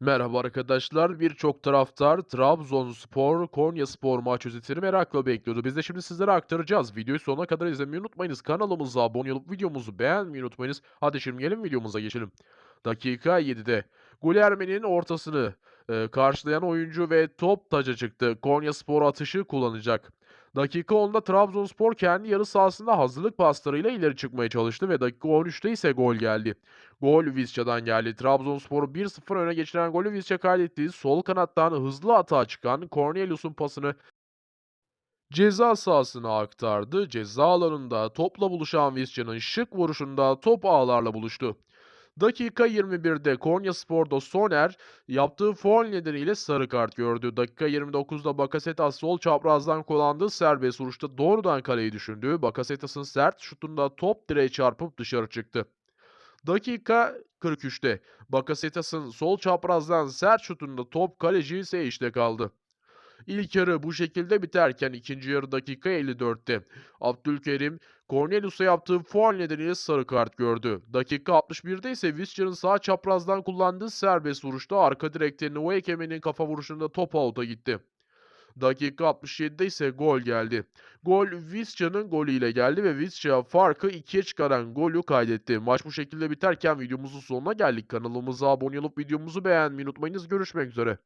Merhaba arkadaşlar. Birçok taraftar Trabzonspor, Konyaspor maç özetini merakla bekliyordu. Biz de şimdi sizlere aktaracağız. Videoyu sonuna kadar izlemeyi unutmayınız. Kanalımıza abone olup videomuzu beğenmeyi unutmayınız. Hadi şimdi gelin videomuza geçelim. Dakika 7'de Guilherme'nin ortasını e, karşılayan oyuncu ve top taca çıktı. Konyaspor atışı kullanacak. Dakika 10'da Trabzonspor kendi yarı sahasında hazırlık paslarıyla ileri çıkmaya çalıştı ve dakika 13'te ise gol geldi. Gol Visca'dan geldi. Trabzonspor'u 1-0 öne geçiren golü Visca kaydetti. Sol kanattan hızlı atağa çıkan Cornelius'un pasını ceza sahasına aktardı. Ceza alanında topla buluşan Visca'nın şık vuruşunda top ağlarla buluştu. Dakika 21'de Konyaspor'da Soner yaptığı faul nedeniyle sarı kart gördü. Dakika 29'da Bakasetas sol çaprazdan kullandığı serbest vuruşta doğrudan kaleyi düşündü. Bakasetas'ın sert şutunda top direğe çarpıp dışarı çıktı. Dakika 43'te Bakasetas'ın sol çaprazdan sert şutunda top kaleci ise işte kaldı. İlk yarı bu şekilde biterken ikinci yarı dakika 54'te Abdülkerim Cornelius'a yaptığı faul nedeniyle sarı kart gördü. Dakika 61'de ise Visca'nın sağ çaprazdan kullandığı serbest vuruşta arka direkte Nuekeme'nin kafa vuruşunda top out'a gitti. Dakika 67'de ise gol geldi. Gol Visca'nın golüyle geldi ve Visca farkı 2'ye çıkaran golü kaydetti. Maç bu şekilde biterken videomuzun sonuna geldik. Kanalımıza abone olup videomuzu beğenmeyi unutmayınız. Görüşmek üzere.